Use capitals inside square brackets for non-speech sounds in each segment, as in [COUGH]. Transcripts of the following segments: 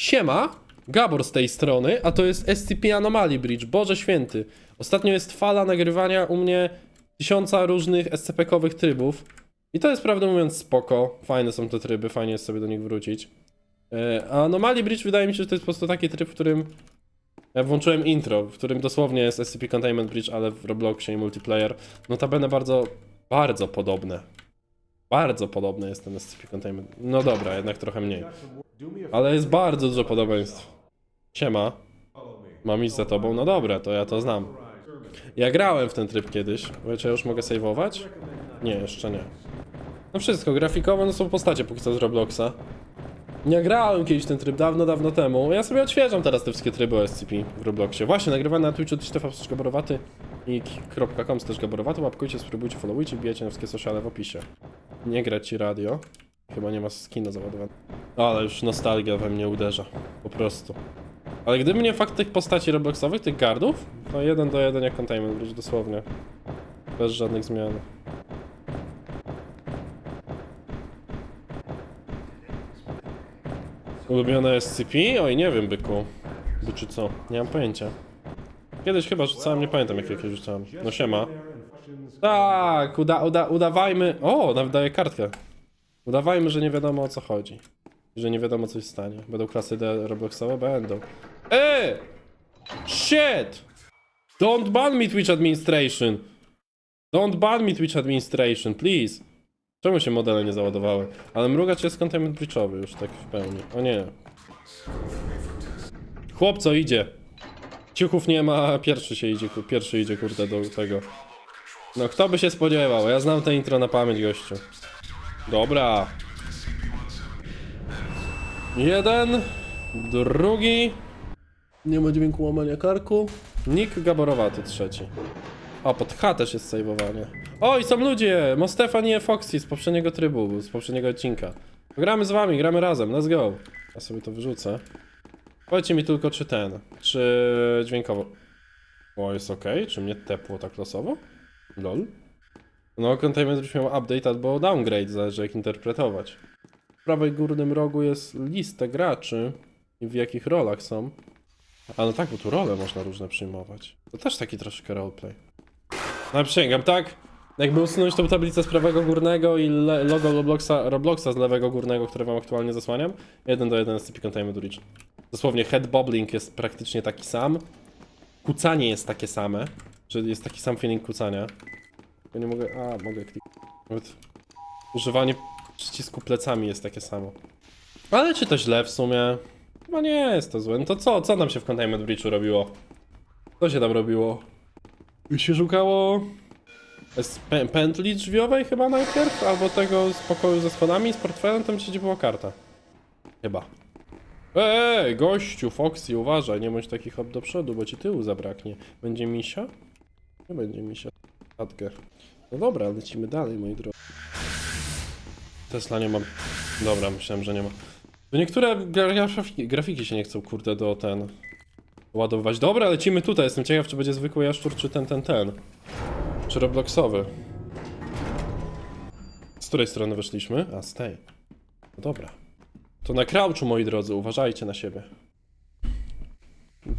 Siema, Gabor z tej strony, a to jest SCP Anomaly Bridge, Boże Święty. Ostatnio jest fala nagrywania u mnie tysiąca różnych SCP-kowych trybów. I to jest prawdę mówiąc spoko, fajne są te tryby, fajnie jest sobie do nich wrócić. E, A Anomaly Bridge wydaje mi się, że to jest po prostu taki tryb, w którym ja włączyłem intro, w którym dosłownie jest SCP Containment Bridge, ale w Robloxie i multiplayer. Notabene bardzo, bardzo podobne. Bardzo podobny jest ten SCP Containment. No dobra, jednak trochę mniej. Ale jest bardzo dużo podobieństw. Siema. Mam iść za tobą? No dobra, to ja to znam. Ja grałem w ten tryb kiedyś. Wiecie, ja już mogę saveować? Nie, jeszcze nie. No wszystko, grafikowo no są postacie póki co z Robloxa. Nie grałem kiedyś ten tryb dawno, dawno temu. Ja sobie odświeżam teraz te wszystkie tryby SCP w Robloxie. Właśnie, nagrywam na Twitchu też TV Gaborowaty i .com też Gaborowaty. Łapkujcie, spróbujcie, followujcie, wbijajcie na wszystkie sociale w opisie. Nie grać ci radio. Chyba nie ma skina załadowanego. Ale już nostalgia we mnie uderza. Po prostu. Ale gdyby nie fakt tych postaci Robloxowych, tych gardów, to jeden do jeden jak Containment Bridge, dosłownie. Bez żadnych zmian. Ulubione SCP? Oj, nie wiem, byku. By czy co? Nie mam pojęcia. Kiedyś chyba rzucałem, nie pamiętam jak jakieś rzucałem. No siema. Tak, uda, uda, udawajmy... O, nawet daję kartkę. Udawajmy, że nie wiadomo o co chodzi. Że nie wiadomo co się stanie. Będą klasy D Robloxowe? Będą. Eee! Shit! Don't ban me Twitch Administration! Don't ban me Twitch Administration, please! Czemu się modele nie załadowały? Ale mrugacz jest containment breachowy już tak w pełni. O nie. Chłopco idzie. Ciuchów nie ma, pierwszy się idzie, pierwszy idzie kurde do tego. No kto by się spodziewał? Ja znam te intro na pamięć gościu. Dobra. Jeden, drugi. Nie ma dźwięku łamania karku. Nick Gaborowaty trzeci. O, pod H też jest saveowanie. Oj, są ludzie! Mostefan i Foxy z poprzedniego trybu, z poprzedniego odcinka. Gramy z wami, gramy razem, let's go. Ja sobie to wyrzucę. Powiedzcie mi tylko, czy ten, czy dźwiękowo. O, jest ok, czy mnie tepło tak losowo? Lol. No, Containment już miał update albo downgrade, zależy jak interpretować. W prawej górnym rogu jest lista graczy i w jakich rolach są. A no tak, bo tu role można różne przyjmować. To też taki troszkę roleplay. No przysięgam, tak? Jakby usunąć tą tablicę z prawego górnego i logo Robloxa, Robloxa z lewego górnego, które wam aktualnie zasłaniam, jeden do jeden SCP Containment Bridge. Dosłownie head bobbling jest praktycznie taki sam. Kucanie jest takie same, że jest taki sam feeling kucania. Ja nie mogę, a mogę kliknąć. Używanie przycisku plecami jest takie samo. Ale czy to źle w sumie? Chyba nie jest to złe. No to co, co nam się w Containment Breachu robiło? Co się tam robiło? się szukało pę- pętli drzwiowej chyba najpierw, albo tego z pokoju ze schodami, z portfelem, tam gdzie była karta. Chyba. Ej, gościu, Foxy, uważaj, nie bądź taki hop do przodu, bo ci tyłu zabraknie. Będzie misia? Nie będzie misia. Tatkę. No dobra, lecimy dalej, moi drodzy. Tesla nie mam. Dobra, myślałem, że nie ma. Bo niektóre gra- grafiki, grafiki się nie chcą, kurde, do ten... ładować. Dobra, lecimy tutaj. Jestem ciekaw, czy będzie zwykły jaszczur, czy ten, ten, ten. Czy Robloxowy. Z której strony wyszliśmy? A, z tej. No dobra. To na crouchu, moi drodzy, uważajcie na siebie.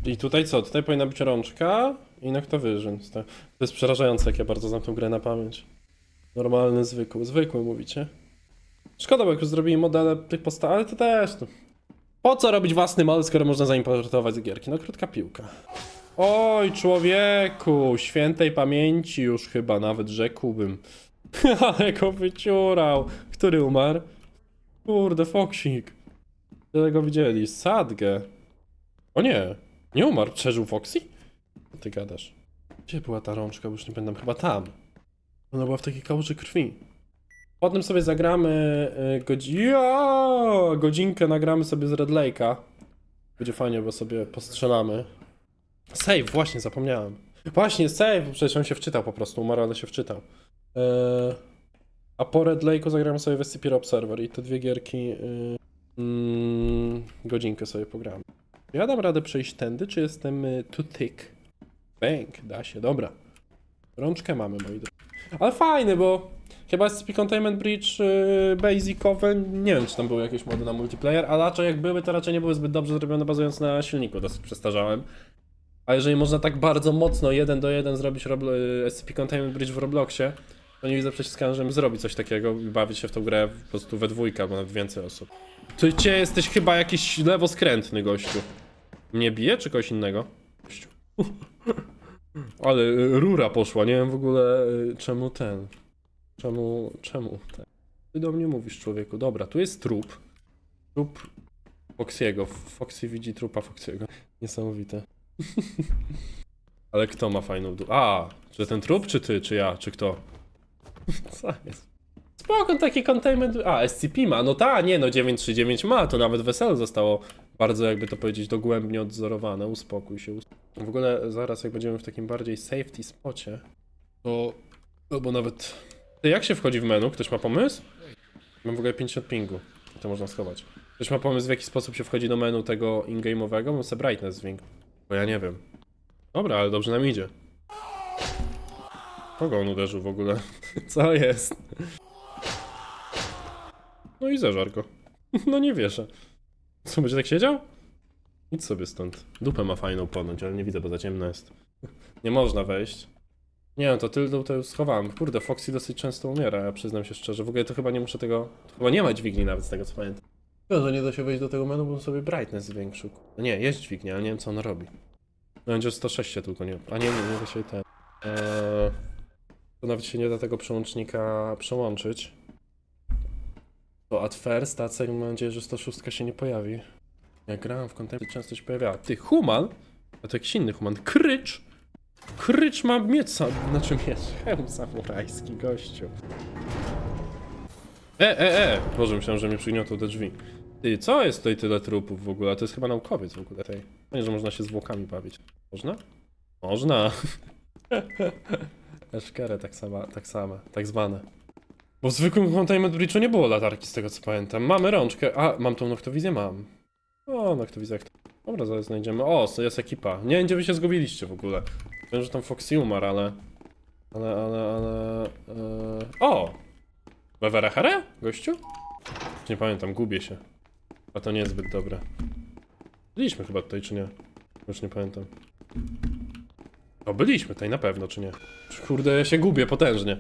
I tutaj co? Tutaj powinna być rączka i Noctovision. To to jest przerażające, jak ja bardzo znam tą grę na pamięć. Normalny, zwykły. Zwykły, mówicie? Szkoda, bo jak już zrobili modele tych postaci, ale to też, no. Po co robić własny model, skoro można zaimportować z gierki? No, krótka piłka. Oj, człowieku, świętej pamięci już chyba nawet rzekłbym. [LAUGHS] Ale go wyciurał. Który umarł? Kurde, Foxik. Tyle go widzieli. Sadgę. O nie, nie umarł. Przeżył Foxy? Co ty gadasz? Gdzie była ta rączka? Bo już nie pamiętam. Chyba tam. Ona była w takiej kałuży krwi. Potem sobie zagramy y, ja, godzinkę nagramy sobie z Red Lake'a. Będzie fajnie, bo sobie postrzelamy. Save, właśnie, zapomniałem. Właśnie, save, przecież on się wczytał po prostu, umarł, ale się wczytał. Eee, a po Red Lake'u zagramy sobie SCP Observer i te dwie gierki yy, mm, godzinkę sobie pogramy. Ja dam radę przejść tędy, czy jestem y, too thick? Bang, da się, dobra. Rączkę mamy, moi drodzy. Ale fajny, bo Chyba SCP Containment Bridge yy, basicowe, nie wiem czy tam były jakieś mody na multiplayer, a raczej jak były, to raczej nie były zbyt dobrze zrobione bazując na silniku, dosyć przestarzałem. A jeżeli można tak bardzo mocno jeden do jeden zrobić Roblo- y, SCP Containment Bridge w Robloxie, to nie widzę przeciskania, żeby zrobić coś takiego i bawić się w tą grę po prostu we dwójkę albo nawet więcej osób. Ty cię jesteś chyba jakiś lewoskrętny gościu. Mnie bije czy kogoś innego? Gościu. [LAUGHS] Ale y, rura poszła, nie wiem w ogóle y, czemu ten. Czemu, czemu ten. Ty do mnie mówisz człowieku. Dobra, tu jest trup. Trup Foxiego. Foxy widzi trupa Foxiego. Niesamowite. [LAUGHS] Ale kto ma fajną dół? A, czy ten trup, czy ty, czy ja, czy kto? [LAUGHS] Co jest? Spoko, taki containment. A, SCP ma. No ta, nie, no 939 ma, to nawet wesel zostało bardzo, jakby to powiedzieć, dogłębnie odzorowane. Uspokój się. W ogóle zaraz, jak będziemy w takim bardziej safety spocie, to. Albo nawet. Ty, jak się wchodzi w menu? Ktoś ma pomysł? Mam w ogóle 50 pingu. To można schować. Ktoś ma pomysł, w jaki sposób się wchodzi do menu tego in-game'owego? Muszę brightness zwiększyć. Bo ja nie wiem. Dobra, ale dobrze nam idzie. Kogo on uderzył w ogóle? [LAUGHS] Co jest? No i zeżar go. [LAUGHS] No nie wierzę. Co, będzie tak siedział? Idź sobie stąd. Dupę ma fajną ponoć, ale nie widzę, bo za ciemno jest. [LAUGHS] Nie można wejść. Nie no, to tyldą to już schowałem. Kurde, Foxy dosyć często umiera, ja przyznam się szczerze. W ogóle to chyba nie muszę tego... To chyba nie ma dźwigni nawet z tego co pamiętam. No, że nie da się wejść do tego menu, bo sobie brightness zwiększył. No nie, jest dźwignia, ale nie wiem co ona robi. Będzie 106 tylko nie. A nie, nie, nie da się ten. Eee, to nawet się nie da tego przełącznika przełączyć. To at first, a cel mam nadzieję, że 106 się nie pojawi. Jak grałem w kontencie często się pojawiała. Ty, human? A to jakiś inny human. Krycz! Krycz ma mieć sam... Znaczy mieć [LAUGHS] hełm samurajski, gościu. E, e, e! Boże, myślałem, że mnie przygniotą do drzwi. Ty, co jest tutaj tyle trupów w ogóle? To jest chyba naukowiec w ogóle tej. Nie, że można się zwłokami bawić. Można? Można. [LAUGHS] Eszkerę tak sama, tak same, tak zwane. Bo w zwykłym Containment Breachu nie było latarki z tego co pamiętam. Mamy rączkę. A, mam tą noktowizję? Mam. O, noktowizję. jak- Dobra, zaraz znajdziemy. O, to jest ekipa. Nie wiem, gdzie wy się zgubiliście w ogóle. Wiem, że tam Foxy umarł, ale... Ale, ale, ale... Yy... O! Wewerachere? Gościu? Nie pamiętam, gubię się. A to nie jest zbyt dobre. Byliśmy chyba tutaj, czy nie? Już nie pamiętam. O, byliśmy tutaj na pewno, czy nie? Kurde, ja się gubię potężnie.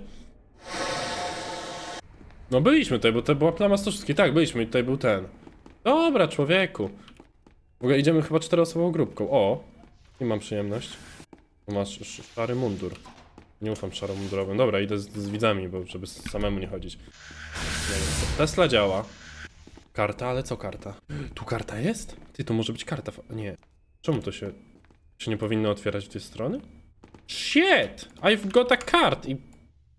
No byliśmy tutaj, bo to była plama 106. Tak, byliśmy i tutaj był ten. Dobra, człowieku. W ogóle idziemy chyba czteroosobową grupką. O! Nie mam przyjemność. Tu masz sz- szary mundur. Nie ufam szaromundurowym. Dobra, idę z, z widzami, bo żeby samemu nie chodzić. Tesla działa. Karta, ale co karta? Tu karta jest? Ty, to może być karta. Nie. Czemu to się... się nie powinno otwierać tej strony? Shit! I've got a card i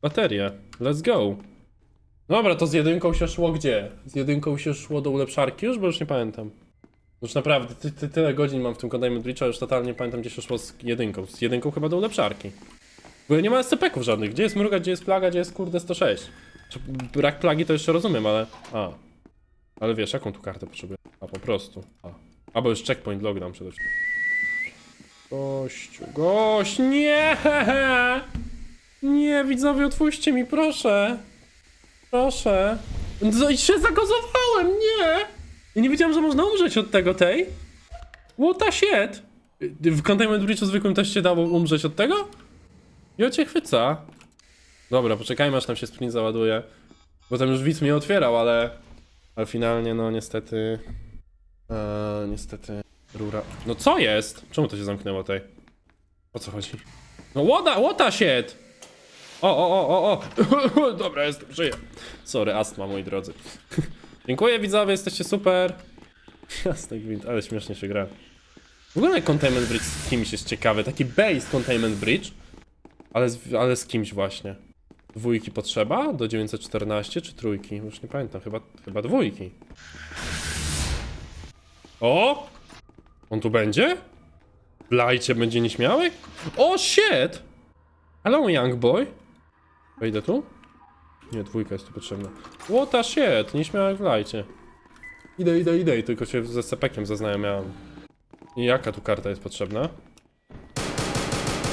baterię. Let's go. Dobra, to z jedynką się szło gdzie? Z jedynką się szło do ulepszarki już, bo już nie pamiętam. Już naprawdę, ty, ty, tyle godzin mam w tym Containment Breachu, a już totalnie nie pamiętam gdzie się szło z jedynką. Z jedynką chyba do ulepszarki. Bo nie ma SCP-ków żadnych. Gdzie jest mruga, gdzie jest plaga, gdzie jest kurde 106? Czy brak plagi to jeszcze rozumiem, ale... A. Ale wiesz, jaką tu kartę potrzebuję? A, po prostu. A. Albo już checkpoint lockdown przede wszystkim. Gościu, gość, nie! Nie, widzowie, otwórzcie mi, proszę. Proszę. No i się zakozowałem, nie! Ja nie wiedziałem, że można umrzeć od tego tej. What the shit? W Containment Breachu zwykłym też się dało umrzeć od tego? Ja cię chwyca. Dobra, poczekajmy aż tam się sprint załaduje. Bo tam już widz mnie otwierał, ale... Ale finalnie, no niestety... Eee, niestety... Rura... No co jest? Czemu to się zamknęło tej? O co chodzi? No what the shit? O, o, o, o, o! [LAUGHS] Dobra, jestem, żyję. Sorry, astma, moi drodzy. [LAUGHS] Dziękuję widzowie, jesteście super. [LAUGHS] Jasny gwint, ale śmiesznie się gra. W ogóle Containment Bridge z kimś jest ciekawy, taki base Containment Bridge, ale z, ale z kimś właśnie. Dwójki potrzeba do 914 czy trójki? Już nie pamiętam, chyba, chyba dwójki. O! On tu będzie? W lajcie będzie nieśmiały? O shit! Hello young boy. Wejdę tu? Nie, dwójka jest tu potrzebna. What the shit, nieśmiałek w lajcie. Idę, idę, idę tylko się ze sepekiem zaznajamiałem. I jaka tu karta jest potrzebna?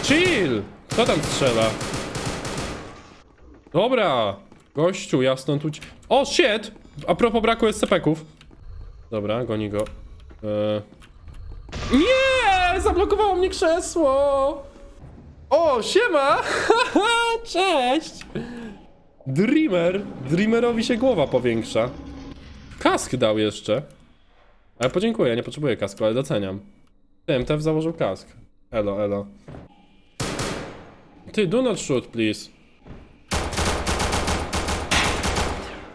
Chill! Kto tam strzela? Dobra! Gościu, ja stąd uci... O, shit! A propos braku SCP-ków. Dobra, goni go. Eee... Nie! Zablokowało mnie krzesło! O, siema! [LAUGHS] Cześć! Dreamer. Dreamerowi się głowa powiększa. Kask dał jeszcze. Ale podziękuję, nie potrzebuję kasku, ale doceniam. Ty, MTF założył kask. Elo, elo. Ty, do not shoot, please.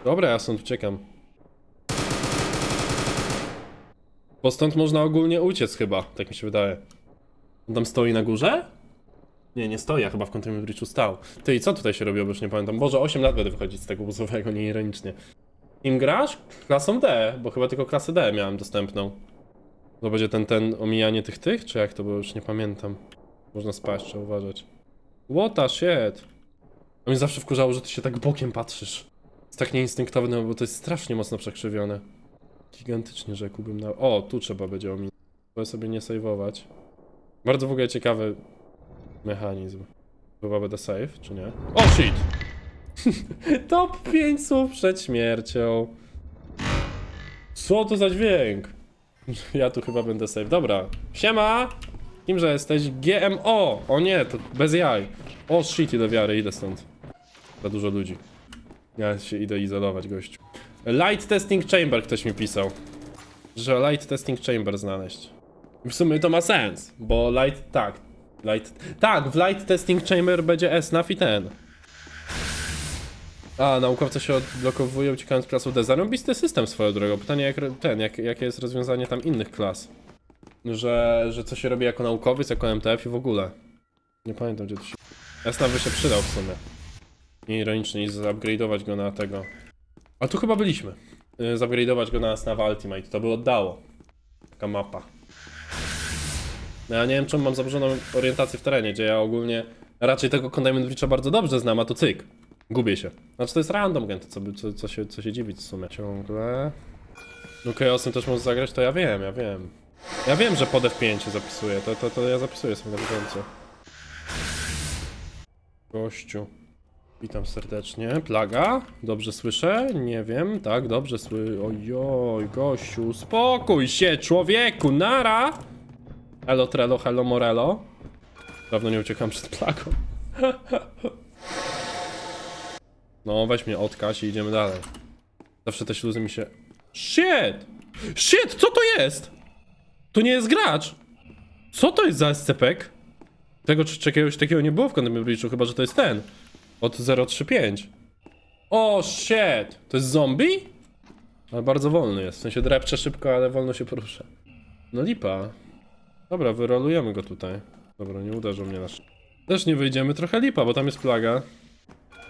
Dobra, ja stąd uciekam. Bo stąd można ogólnie uciec chyba, tak mi się wydaje. On tam stoi na górze? Nie, nie stoi, a chyba w Containment Breachu stał. Ty, i co tutaj się robiło, bo już nie pamiętam. Boże, 8 lat będę wychodzić z tego buzowego, nieironicznie. Im grasz? Klasą D, bo chyba tylko klasę D miałem dostępną. To będzie ten, ten omijanie tych tych, czy jak to było, już nie pamiętam. Można spaść, trzeba uważać. What the shit? A mnie zawsze wkurzało, że ty się tak bokiem patrzysz. Jest tak nieinstynktowne, bo to jest strasznie mocno przekrzywione. Gigantycznie rzekłbym na... O, tu trzeba będzie ominąć. Wolę sobie nie saveować. Bardzo w ogóle ciekawy mechanizm. Chyba będę save, czy nie? O, shit! [LAUGHS] Top 5 słów przed śmiercią. Co to za dźwięk? [LAUGHS] Ja tu chyba będę save. Dobra. Siema! Kimże jesteś? GMO! O nie, to bez jaj. O shit, ile wiary, idę stąd. Za dużo ludzi. Ja się idę izolować, gościu. Light Testing Chamber ktoś mi pisał. Że Light Testing Chamber znaleźć. W sumie to ma sens, bo Light, tak. Light, tak, w Light Testing Chamber będzie SNAF i ten. A, naukowcy się odblokowują uciekając z klasą D. Zarąbisty system swoją drogą. Pytanie, jak, ten, jak, jakie jest rozwiązanie tam innych klas. Że, że co się robi jako naukowiec, jako MTF i w ogóle. Nie pamiętam, gdzie to się... SNAF by się przydał w sumie. Nie ironicznie, i zupgrade'ować go na tego. A tu chyba byliśmy. Yy, Zupgrade'ować go na SNAF Ultimate. To by oddało. Taka mapa. No ja nie wiem, czemu mam zaburzoną orientację w terenie, gdzie ja ogólnie raczej tego Containment Breacha bardzo dobrze znam, a tu cyk. Gubię się. Znaczy to jest random game, to co, co, co, się, co się dziwić w sumie. Ciągle... No Chaosem też możesz zagrać, to ja wiem, ja wiem. Ja wiem, że pod F5 się zapisuje, to, to, to ja zapisuję sobie na bieżąco. Gościu. Witam serdecznie. Plaga? Dobrze słyszę? Nie wiem. Tak, dobrze słyszę. Ojoj, gościu, spokój się, człowieku, nara! Elo Trello, hello Morello. Dawno nie uciekam przed plagą. [LAUGHS] No, weź mnie odkaś i idziemy dalej. Zawsze te śluzy mi się... Shit! Shit, co to jest? To nie jest gracz! Co to jest za SCP? Tego czy czegoś takiego nie było w Breachu, chyba że to jest ten. Od 035. O, shit! To jest zombie? Ale bardzo wolny jest, w sensie drepcze szybko, ale wolno się porusza. No lipa. Dobra, wyrolujemy go tutaj. Dobra, nie uderzył mnie nasz. Też nie wyjdziemy, trochę lipa, bo tam jest plaga.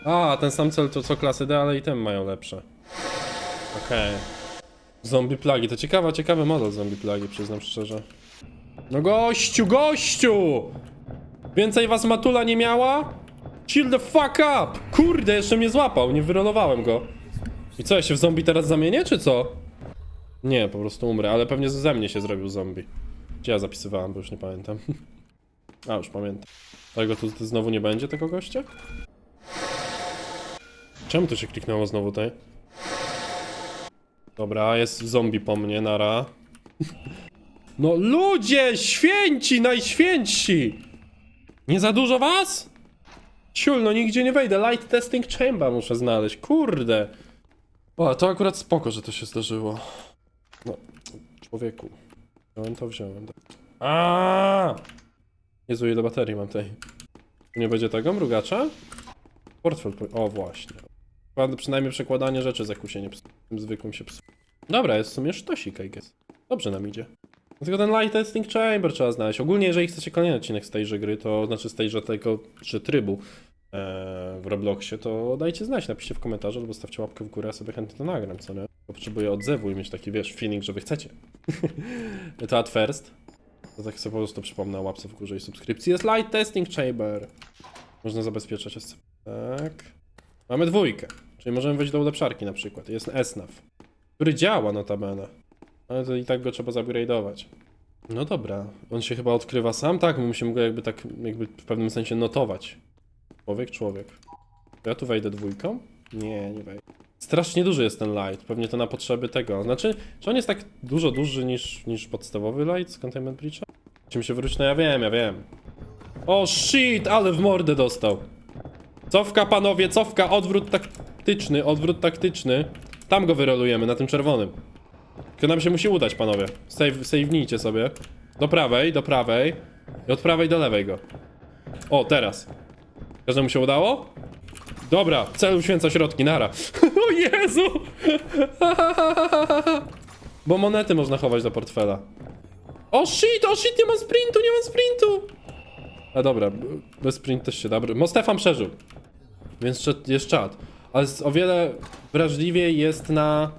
A, ten sam cel to co klasy D, ale i ten mają lepsze. Okej. Zombie plagi, to ciekawa, ciekawy model zombie plagi, przyznam szczerze. No gościu, gościu! Więcej was matula nie miała? Chill the fuck up! Kurde, jeszcze mnie złapał, nie wyrolowałem go. I co, ja się w zombie teraz zamienię, czy co? Nie, po prostu umrę, ale pewnie ze mnie się zrobił zombie. Gdzie ja zapisywałem, bo już nie pamiętam. [LAUGHS] A, już pamiętam. Tego tu, tu znowu nie będzie, tego gościa? Czemu to się kliknęło znowu tutaj? Dobra, jest zombie po mnie, nara. [LAUGHS] No ludzie, święci, najświętsi! Nie za dużo was? Ciul, no nigdzie nie wejdę. Light testing chamber muszę znaleźć, kurde. O, to akurat spoko, że to się zdarzyło. No, człowieku. Wziąłem to, wziąłem. A! Jezu, ile baterii mam tej. Nie będzie tego mrugacza? Portfel, po- o właśnie. Przynajmniej przekładanie rzeczy za się nie psuje. Tym zwykłym się psuje. Dobra, jest w sumie sztosik, I guess. Dobrze nam idzie. Tylko ten Light Testing Chamber trzeba znaleźć. Ogólnie, jeżeli chcecie kolejny odcinek z tejże gry, to znaczy z tejże tego, czy trybu w Robloxie, to dajcie znać, napiszcie w komentarzu albo stawcie łapkę w górę, ja sobie chętnie to nagram, co nie? Bo potrzebuję odzewu i mieć taki, wiesz, feeling, że wy chcecie. [LAUGHS] to at first. To tak sobie po prostu przypomnę o łapce w górze i subskrypcji. Jest Light Testing Chamber. Można zabezpieczać SCP. Tak. Mamy dwójkę, czyli możemy wejść do ulepszarki na przykład. Jest SNAF, który działa notabene. Ale to i tak go trzeba zupgrade'ować. No dobra, on się chyba odkrywa sam? Tak, my musimy go jakby tak, jakby w pewnym sensie notować. Człowiek, człowiek. Ja tu wejdę dwójką. Nie, nie wejdzie. Strasznie duży jest ten light, pewnie to na potrzeby tego. Znaczy, czy on jest tak dużo duży niż, niż podstawowy light z Containment Breacha? Czy mi się wróci? No ja wiem, ja wiem. O shit, ale w mordę dostał. Cofka panowie, cofka, odwrót taktyczny, odwrót taktyczny. Tam go wyrolujemy, na tym czerwonym. Tylko nam się musi udać, panowie. Save, save'nijcie sobie. Do prawej, do prawej. I od prawej do lewej go. O, teraz. Każdemu się udało? Dobra, cel uświęca środki, nara. [LAUGHS] o Jezu! [LAUGHS] Bo monety można chować do portfela. O shit, o shit, nie mam sprintu, nie mam sprintu! A dobra, bez sprint też się da. Mostefan przeżył. Więc jest czat. Ale o wiele wrażliwiej jest na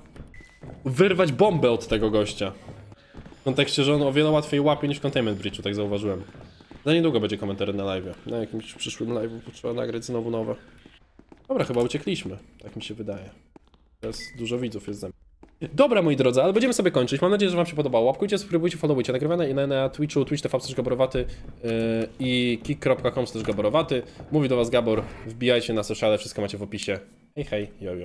wyrwać bombę od tego gościa. W kontekście, że on o wiele łatwiej łapie niż Containment Breachu, tak zauważyłem. Za niedługo będzie komentarz na live. Na jakimś przyszłym live'u trzeba nagrać znowu nowe. Dobra, chyba uciekliśmy. Tak mi się wydaje. Teraz dużo widzów jest ze mną. Dobra, moi drodzy, ale będziemy sobie kończyć. Mam nadzieję, że Wam się podobało. Łapkujcie, subskrybujcie, followujcie. Nagrywane na, na Twitchu, twitch.tv gaborowaty yy, i kick.com gaborowaty. Mówi do Was Gabor. Wbijajcie na sociale, wszystko macie w opisie. Hej, hej, jo, jo.